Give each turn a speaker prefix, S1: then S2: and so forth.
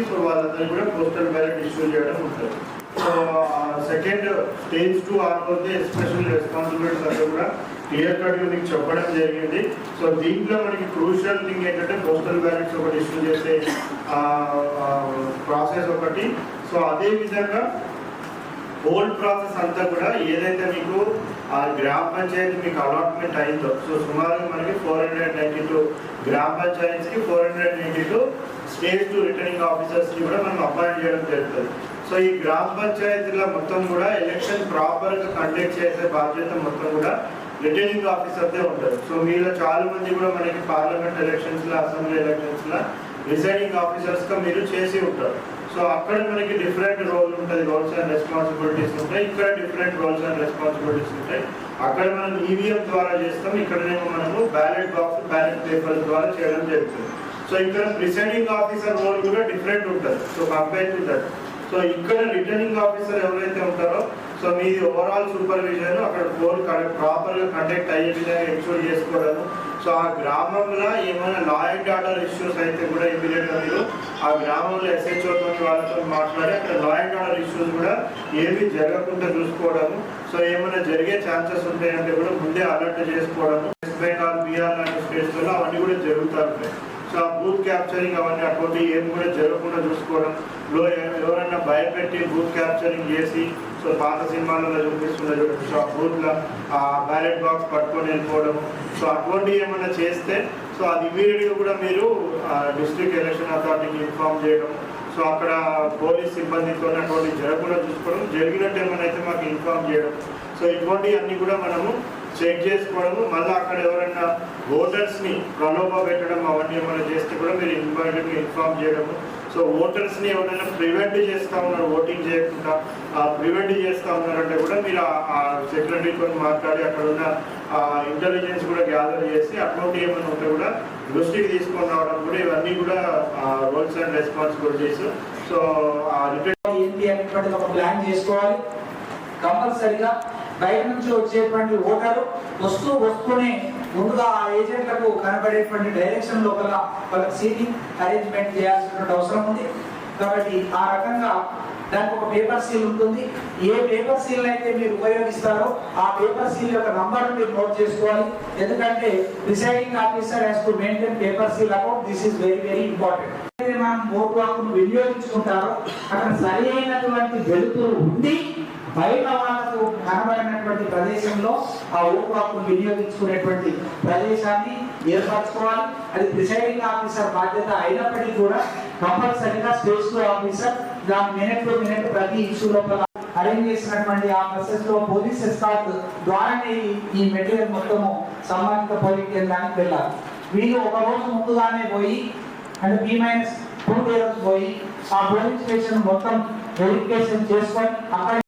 S1: కి సో కూడా postal ballot issue చేయడం ఉంటుంది. సో సెకండ్ స్టేజ్ టూ ఆకపోతే ఎస్పెషల్ రెస్పాన్సిబిలిటీస్ అంతా కూడా క్లియర్ కట్గా మీకు చెప్పడం జరిగింది. సో దీంట్లో మనకి క్రూషియల్ థింగ్ ఏంటంటే పోస్టల్ బ్యాలెట్స్ ఒకటి ఇష్యూ చేసే ప్రాసెస్ ఒకటి. సో అదే విధంగా హోల్ ప్రాసెస్ అంతా కూడా ఏదైతే మీకు ఆ గ్రామ పంచాయతీ మీకు అలాట్మెంట్ అయిందో సో సుమారుగా మనకి ఫోర్ హండ్రెడ్ నైంటీ టూ గ్రామ పంచాయతీకి four hundred ninety two state to returning ఆఫీసర్స్కి కూడా మనం అపాయింట్ చేయడం జరుగుతుంది. సో ఈ గ్రామ పంచాయతీల మొత్తం కూడా ఎలక్షన్ ప్రాపర్గా కండక్ట్ చేసే బాధ్యత మొత్తం కూడా రిటర్నింగ్ ఆఫీసర్దే ఉంటుంది. సో మీలో చాలా మంది కూడా మనకి పార్లమెంట్ ఎలక్షన్స్లో అసెంబ్లీ ఎలక్షన్స్లో రిసైడింగ్ ఆఫీసర్స్గా మీరు చేసి ఉంటారు. సో అక్కడ మనకి డిఫరెంట్ రోల్ ఉంటుంది రోల్స్ అండ్ రెస్పాన్సిబిలిటీస్ ఉంటాయి. ఇక్కడ డిఫరెంట్ రోల్స్ అండ్ రెస్పాన్సిబిలిటీస్ ఉంటాయి. అక్కడ మనం ఈవీఎం ద్వారా చేస్తాం ఇక్కడనేమో మనము బ్యాలెట్ బాక్స్ బ్యాలెట్ పేపర్ ద్వారా చేయడం జరుగుతుంది. సో ఇక్కడ ప్రిసైడింగ్ ఆఫీసర్ రోల్ కూడా డిఫరెంట్ ఉంటుంది. So compare to that so ఇక్కడ రిటర్నింగ్ ఆఫీసర్ ఎవరైతే ఉంటారో సో మీది ఓవరాల్ సూపర్విజన్ అక్కడ కోర్ ప్రాపర్గా కండక్ట్ అయ్యే విధంగా ఎన్షూర్ చేసుకోవడము. సో ఆ గ్రామంలో ఏమైనా లా అండ్ ఆర్డర్ ఇష్యూస్ అయితే కూడా ఇమీడియట్గా మీరు ఆ గ్రామంలో ఎస్హెచ్ఓతో వాళ్ళతో మాట్లాడి అక్కడ లా అండ్ ఆర్డర్ ఇష్యూస్ కూడా ఏమి జరగకుండా చూసుకోవడము. సో ఏమైనా జరిగే ఛాన్సెస్ ఉంటాయంటే కూడా ముందే అలర్ట్ చేసుకోవడము. వెస్ట్ బెంగాల్ బీహార్ లాంటి స్టేట్స్లో అవన్నీ కూడా జరుగుతూ ఉంటాయి. సో ఆ బూత్ క్యాప్చరింగ్ అవన్నీ అటువంటి ఏం కూడా జరగకుండా చూసుకోవడం. లో ఎవరైనా భయపెట్టి బూత్ క్యాప్చరింగ్ చేసి సో పాత సినిమాలలో చూపిస్తున్న చూడండి. సో ఆ బూత్లో ఆ బ్యాలెట్ బాక్స్ పట్టుకొని వెళ్ళిపోవడం. సో అటువంటి ఏమైనా చేస్తే సో అది ఇమీడియట్గా కూడా మీరు డిస్ట్రిక్ట్ ఎలక్షన్ అథారిటీకి ఇన్ఫార్మ్ చేయడం. సో అక్కడ పోలీస్ సిబ్బందితో అటువంటి జరగకుండా చూసుకోవడం. జరిగినట్టు ఏమైనా అయితే మాకు ఇన్ఫార్మ్ చేయడం. సో ఇటువంటివన్నీ కూడా మనము చెక్ చేసుకోవడము మళ్ళీ అక్కడ ఎవరైనా ఓటర్స్ని ప్రలోభ పెట్టడం అవన్నీ ఏమైనా చేస్తే కూడా మీరు ఇన్వైటెడ్గా ఇన్ఫార్మ్ చేయడము. సో ఓటర్స్ని ఎవరైనా ప్రివెంట్ చేస్తూ ఉన్నారు ఓటింగ్ చేయకుండా ప్రివెంట్ చేస్తూ ఉన్నారంటే కూడా మీరు ఆ సెక్రటరీతో మాట్లాడి అక్కడ ఉన్న ఇంటెలిజెన్స్ కూడా గ్యాదర్ చేసి అటువంటి ఏమైనా ఉంటే కూడా దృష్టికి తీసుకొని రావడం కూడా ఇవన్నీ కూడా రోల్స్ అండ్ రెస్పాన్సిబిలిటీస్ సో ఆ రిటర్న్
S2: ఏంటి అనేటువంటిది ఒక ప్లాన్ చేసుకోవాలి. కంపల్సరిగా బయట నుంచి వచ్చేటువంటి ఓటరు వస్తూ వస్తూనే ముందుగా ఆ ఏజెంట్లకు కనబడేటువంటి డైరెక్షన్ లోపల వాళ్ళకి సీటింగ్ అరేంజ్మెంట్ చేయాల్సినటువంటి అవసరం ఉంది. కాబట్టి ఆ రకంగా దానికి ఒక పేపర్ సీల్ ఉంటుంది. ఏ పేపర్ సీల్ అయితే మీరు ఉపయోగిస్తారో ఆ పేపర్ సీల్ యొక్క నంబర్ మీరు నోట్ చేసుకోవాలి. ఎందుకంటే presiding officer has to maintain paper seal account this is very very important మనం ఓటు హక్కును వినియోగించుకుంటారో అక్కడ సరి అయినటువంటి వెలుతురు ఉండి బయట వాళ్ళకు కనబడినటువంటి ప్రదేశంలో ఆ ఓటు హక్కును వినియోగించుకునేటువంటి ప్రదేశాన్ని ఏర్పరచుకోవాలి. అది ప్రిసైడింగ్ ఆఫీసర్ బాధ్యత అయినప్పటికీ కూడా కంపల్సరీగా స్టేట్ ఆఫీసర్ దాని మినిట్ టు మినిట్ ప్రతి ఇష్యూ లోపల అరేంజ్ చేసినటువంటి ఆ ప్రాసెస్లో పోలీస్ ఎస్కాట్ ద్వారానే ఈ- ఈ మెటీరియల్ మొత్తము సంబంధిత పోలింగ్ కేంద్రానికి వెళ్ళాలి. వీళ్ళు ఒక రోజు ముందుగానే పోయి అంటే బి మైనస్ టూ డేస్ పోయి ఆ పోలింగ్ స్టేషన్ మొత్తం వెరిఫికేషన్ చేసుకొని అక్కడ